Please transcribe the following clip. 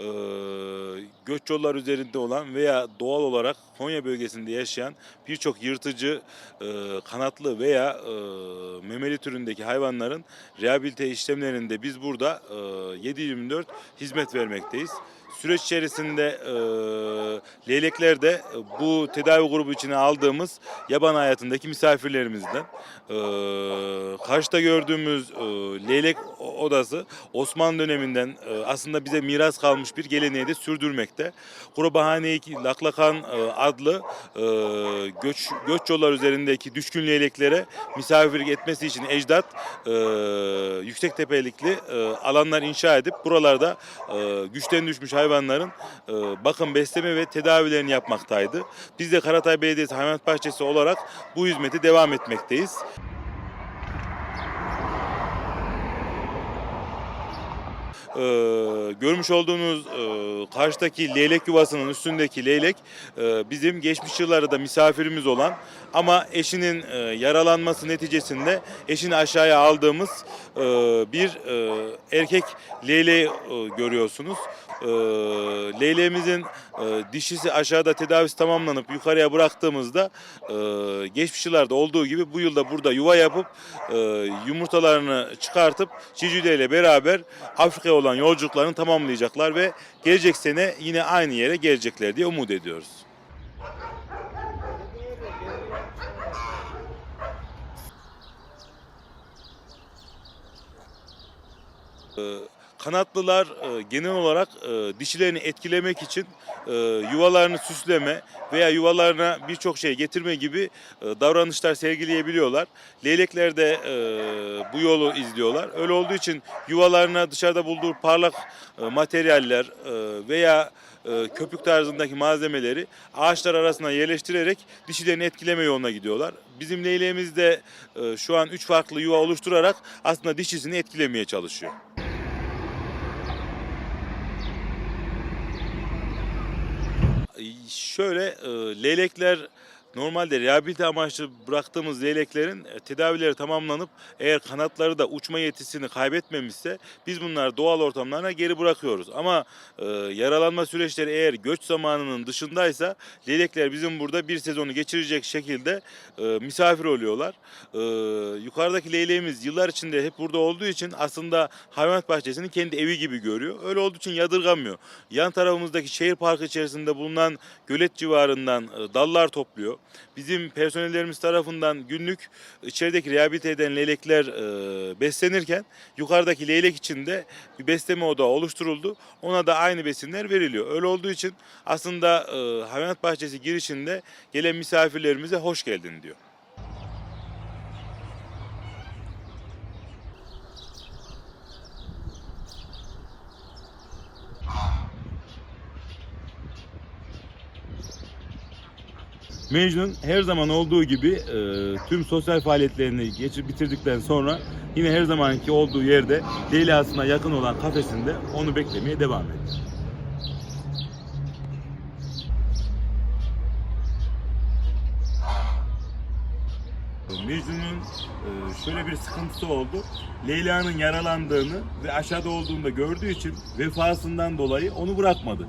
e, göç yollar üzerinde olan veya doğal olarak Konya bölgesinde yaşayan birçok yırtıcı, e, kanatlı veya e, memeli türündeki hayvanların rehabilite işlemlerinde biz burada e, 7-24 hizmet vermekteyiz. Süreç içerisinde e, leylekler e, bu tedavi grubu içine aldığımız yaban hayatındaki misafirlerimizden. E, karşıda gördüğümüz e, leylek odası Osmanlı döneminden e, aslında bize miras kalmış bir geleneği de sürdürmekte. Kurabahane Laklakan e, adlı e, göç göç yollar üzerindeki düşkün leyleklere misafirlik etmesi için ecdat e, yüksek tepelikli e, alanlar inşa edip buralarda e, güçten düşmüş hayvanların e, bakım, besleme ve tedavilerini yapmaktaydı. Biz de Karatay Belediyesi Hayvanat Bahçesi olarak bu hizmeti devam etmekteyiz. Ee, görmüş olduğunuz e, karşıdaki leylek yuvasının üstündeki leylek e, bizim geçmiş yıllarda misafirimiz olan ama eşinin e, yaralanması neticesinde eşini aşağıya aldığımız e, bir e, erkek leyleği e, görüyorsunuz. E, e, dişisi aşağıda tedavisi tamamlanıp yukarıya bıraktığımızda e, geçmiş yıllarda olduğu gibi bu yılda burada yuva yapıp e, yumurtalarını çıkartıp Cicüde ile beraber Afrika'ya olan yolculuklarını tamamlayacaklar ve gelecek sene yine aynı yere gelecekler diye umut ediyoruz. Kanatlılar e, genel olarak e, dişilerini etkilemek için e, yuvalarını süsleme veya yuvalarına birçok şey getirme gibi e, davranışlar sergileyebiliyorlar. Leylekler de e, bu yolu izliyorlar. Öyle olduğu için yuvalarına dışarıda bulduğu parlak e, materyaller e, veya e, köpük tarzındaki malzemeleri ağaçlar arasına yerleştirerek dişilerini etkileme yoluna gidiyorlar. Bizim leyleğimiz de e, şu an üç farklı yuva oluşturarak aslında dişisini etkilemeye çalışıyor. Şöyle e, leylekler normalde rehabilite amaçlı bıraktığımız leyleklerin e, tedavileri tamamlanıp eğer kanatları da uçma yetisini kaybetmemişse biz bunları doğal ortamlarına geri bırakıyoruz. Ama e, yaralanma süreçleri eğer göç zamanının dışındaysa leylekler bizim burada bir sezonu geçirecek şekilde e, misafir oluyorlar. E, yukarıdaki leyleğimiz yıllar içinde hep burada olduğu için aslında hayvanat bahçesini kendi evi gibi görüyor. Öyle olduğu için yadırgamıyor. Yan tarafımızdaki şehir parkı içerisinde bulunan gölet civarından e, dallar topluyor. Bizim personellerimiz tarafından günlük içerideki rehabilite eden leylekler e, beslenirken yukarıdaki leylek için de bir besleme odağı oluşturuldu. Ona da aynı besinler veriliyor. Öyle olduğu için aslında e, hayvanat bahçesi girişinde gelen misafirlerimize hoş geldin diyor. Mecnun her zaman olduğu gibi e, tüm sosyal faaliyetlerini geçip bitirdikten sonra yine her zamanki olduğu yerde Leyla'sına yakın olan kafesinde onu beklemeye devam etti. Mecnun'un e, şöyle bir sıkıntısı oldu. Leyla'nın yaralandığını ve aşağıda olduğunu da gördüğü için vefasından dolayı onu bırakmadı.